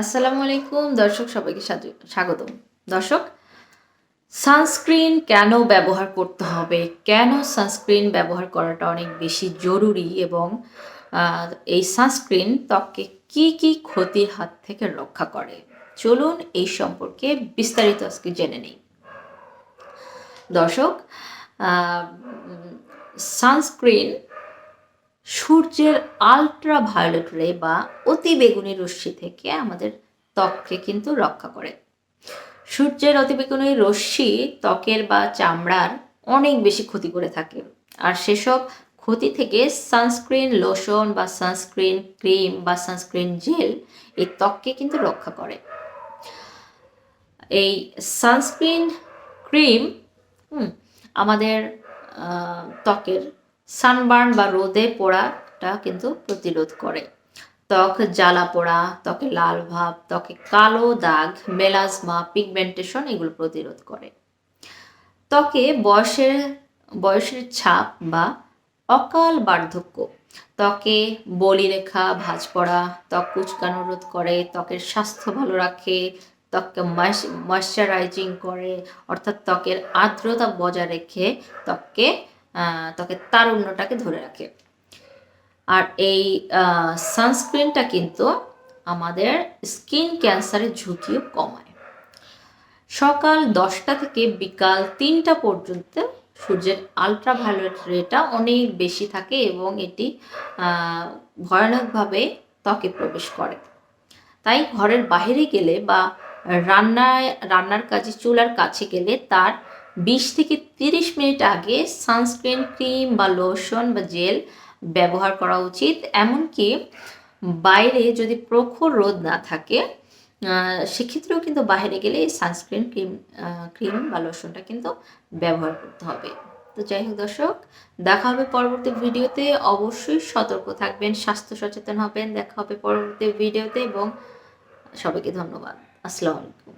আসসালামু আলাইকুম দর্শক সবাইকে স্বাগতম। দর্শক, সানস্ক্রিন কেন ব্যবহার করতে হবে? কেন সানস্ক্রিন ব্যবহার করাটা অনেক বেশি জরুরি? এবং এই সানস্ক্রিন ত্বককে কি কি ক্ষতির হাত থেকে রক্ষা করে? চলুন এই সম্পর্কে বিস্তারিত আজকে জেনে নেই। দর্শক সানস্ক্রিন সূর্যের আলট্রা ভায়োলেট রে বা অতি বেগুনি রশ্মি থেকে আমাদের ত্বককে কিন্তু রক্ষা করে। সূর্যের অতিবেগুনি রশ্মি ত্বকের বা চামড়ার অনেক বেশি ক্ষতি করে থাকে। আর সেসব ক্ষতি থেকে সানস্ক্রিন লোশন বা সানস্ক্রিন ক্রিম বা সানস্ক্রিন জেল এই ত্বককে কিন্তু রক্ষা করে। এই সানস্ক্রিন ক্রিম আমাদের ত্বকের সানবার্ন বা রোদে পোড়াটা কিন্তু প্রতিরোধ করে। ত্বক জ্বালা পোড়া, ত্বকে লাল ভাব, ত্বকে কালো দাগ, মেলাজমা, পিগমেন্টেশন এগুলো প্রতিরোধ করে। ত্বকে বয়সের বয়সের ছাপ বা অকাল বার্ধক্য। ত্বকে বলিরেখা ভাঁজ পড়া, ত্বক কুচকানো রোধ করে, ত্বকের স্বাস্থ্য ভালো রাখে, ত্বককে ময়শ্চারাইজিং করে, অর্থাৎ ত্বকের আর্দ্রতা বজায় রেখে ত্বককে ত্বকের তারুণ্যটাকে ধরে রাখে। আর এই সানস্ক্রিনটা কিন্তু আমাদের স্কিন ক্যান্সারের ঝুঁকিও কমায় সকাল দশটা থেকে বিকাল তিনটা পর্যন্ত সূর্যের আলট্রাভায়োলেট রেটা অনেক বেশি থাকে এবং এটি ভয়ানকভাবে ত্বকে প্রবেশ করে। তাই ঘরের বাইরে গেলে বা রান্নায়, রান্নার কাজে, চুলার কাছে গেলে তার বিশ থেকে তিরিশ মিনিট আগে সানস্ক্রিন ক্রিম বা লোশন বা জেল ব্যবহার করা উচিত। এমনকি বাইরে যদি প্রখর রোদ না থাকে সেক্ষেত্রেও কিন্তু বাইরে গেলে সানস্ক্রিন ক্রিম ক্রিম বা লোশনটা কিন্তু ব্যবহার করতে হবে। তো যাই হোক দর্শক, দেখা হবে পরবর্তী ভিডিওতে। অবশ্যই সতর্ক থাকবেন, স্বাস্থ্য সচেতন হবেন। দেখা হবে পরবর্তী ভিডিওতে এবং সবাইকে ধন্যবাদ। আসসালামু আলাইকুম।